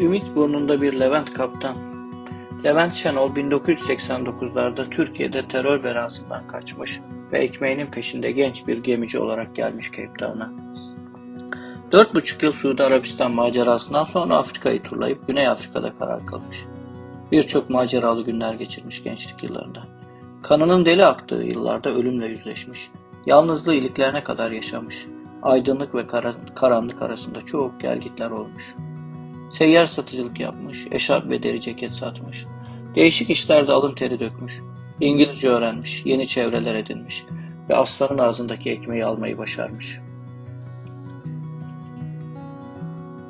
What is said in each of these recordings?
Ümit burnunda bir Levent kaptan. Levent Şenol 1989'larda Türkiye'de terör belasından kaçmış ve ekmeğinin peşinde genç bir gemici olarak gelmiş Cape Town'a. Dört buçuk yıl Suudi Arabistan macerasından sonra Afrika'yı turlayıp Güney Afrika'da karar kılmış. Birçok maceralı günler geçirmiş gençlik yıllarında. Kanının deli aktığı yıllarda ölümle yüzleşmiş. Yalnızlığı iliklerine kadar yaşamış. Aydınlık ve kara- karanlık arasında çok gelgitler olmuş. Seyyar satıcılık yapmış, eşarp ve deri ceket satmış. Değişik işlerde alın teri dökmüş. İngilizce öğrenmiş, yeni çevreler edinmiş ve aslanın ağzındaki ekmeği almayı başarmış.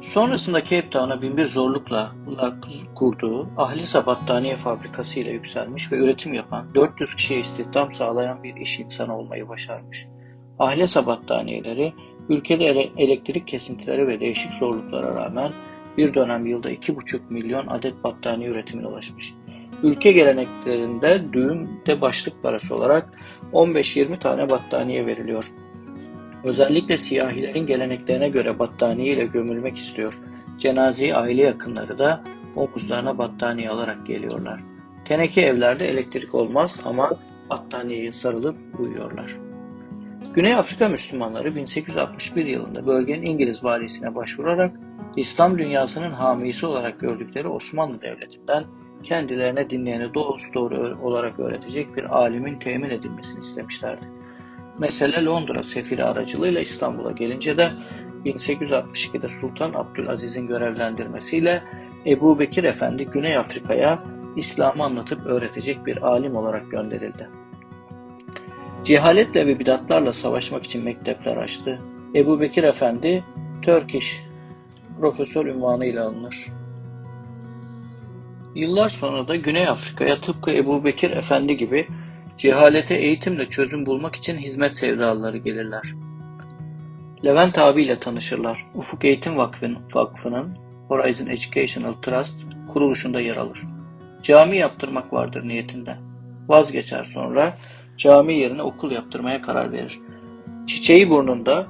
Sonrasında Cape Town'a binbir zorlukla kurduğu Ahlisa Battaniye Fabrikası ile yükselmiş ve üretim yapan 400 kişiye istihdam sağlayan bir iş insanı olmayı başarmış. Ahlesa battaniyeleri ülkede ele- elektrik kesintileri ve değişik zorluklara rağmen bir dönem yılda 2,5 milyon adet battaniye üretimine ulaşmış. Ülke geleneklerinde düğünde başlık parası olarak 15-20 tane battaniye veriliyor. Özellikle siyahilerin geleneklerine göre battaniye ile gömülmek istiyor. Cenazeyi aile yakınları da omuzlarına battaniye alarak geliyorlar. Teneke evlerde elektrik olmaz ama battaniyeye sarılıp uyuyorlar. Güney Afrika Müslümanları 1861 yılında bölgenin İngiliz valisine başvurarak İslam dünyasının hamisi olarak gördükleri Osmanlı Devleti'nden kendilerine dinleyeni dost doğru olarak öğretecek bir alimin temin edilmesini istemişlerdi. Mesele Londra sefiri aracılığıyla İstanbul'a gelince de 1862'de Sultan Abdülaziz'in görevlendirmesiyle Ebu Bekir Efendi Güney Afrika'ya İslam'ı anlatıp öğretecek bir alim olarak gönderildi. Cehaletle ve bidatlarla savaşmak için mektepler açtı. Ebu Bekir Efendi, Turkish profesör unvanıyla alınır. Yıllar sonra da Güney Afrika'ya tıpkı Ebu Bekir Efendi gibi cehalete eğitimle çözüm bulmak için hizmet sevdalıları gelirler. Levent abiyle tanışırlar. Ufuk Eğitim Vakfı'nın, Vakfı'nın Horizon Educational Trust kuruluşunda yer alır. Cami yaptırmak vardır niyetinde. Vazgeçer sonra cami yerine okul yaptırmaya karar verir. Çiçeği burnunda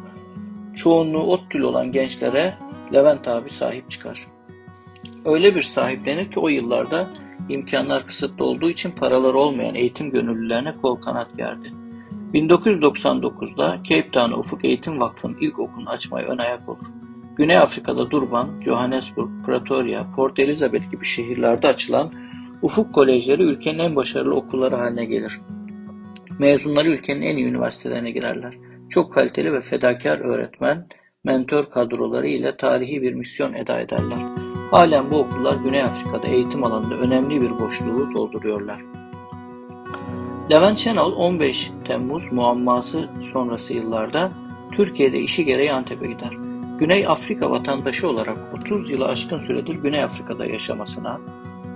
çoğunluğu ODTÜ'lü olan gençlere Levent abi sahip çıkar. Öyle bir sahiplenir ki o yıllarda imkanlar kısıtlı olduğu için paraları olmayan eğitim gönüllülerine kol kanat gerdi. 1999'da Cape Town Ufuk Eğitim Vakfı'nın ilk okulunu açmaya ön ayak olur. Güney Afrika'da Durban, Johannesburg, Pretoria, Port Elizabeth gibi şehirlerde açılan Ufuk Kolejleri ülkenin en başarılı okulları haline gelir. Mezunları ülkenin en iyi üniversitelerine girerler. Çok kaliteli ve fedakar öğretmen, mentor kadroları ile tarihi bir misyon eda ederler. Halen bu okullar Güney Afrika'da eğitim alanında önemli bir boşluğu dolduruyorlar. Levent Şenol 15 Temmuz muamması sonrası yıllarda Türkiye'de işi gereği Antep'e gider. Güney Afrika vatandaşı olarak 30 yılı aşkın süredir Güney Afrika'da yaşamasına,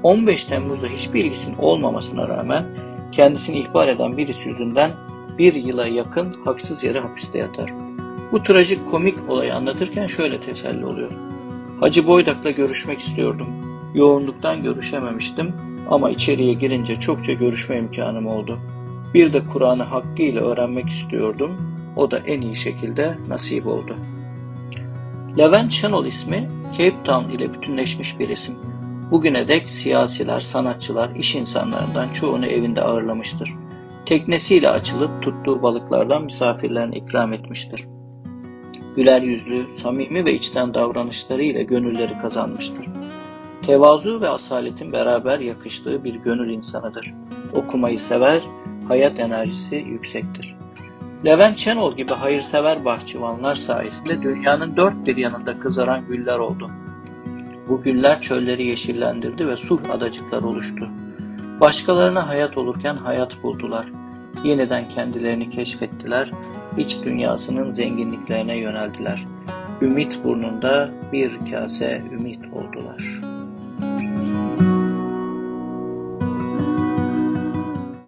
15 Temmuz'da hiçbir ilgisinin olmamasına rağmen kendisini ihbar eden birisi yüzünden bir yıla yakın haksız yere hapiste yatar. Bu trajik komik olayı anlatırken şöyle teselli oluyor. Hacı Boydak'la görüşmek istiyordum. Yoğunluktan görüşememiştim ama içeriye girince çokça görüşme imkanım oldu. Bir de Kur'an'ı hakkıyla öğrenmek istiyordum. O da en iyi şekilde nasip oldu. Levent Şenol ismi Cape Town ile bütünleşmiş bir isim. Bugüne dek siyasiler, sanatçılar, iş insanlarından çoğunu evinde ağırlamıştır. Teknesiyle açılıp tuttuğu balıklardan misafirlerine ikram etmiştir. Güler yüzlü, samimi ve içten davranışlarıyla gönülleri kazanmıştır. Tevazu ve asaletin beraber yakıştığı bir gönül insanıdır. Okumayı sever, hayat enerjisi yüksektir. Levent Şenol gibi hayırsever bahçıvanlar sayesinde dünyanın dört bir yanında kızaran güller oldu. Bu güller çölleri yeşillendirdi ve sulh adacıklar oluştu. Başkalarına hayat olurken hayat buldular. Yeniden kendilerini keşfettiler, iç dünyasının zenginliklerine yöneldiler. Ümit burnunda bir kase ümit oldular.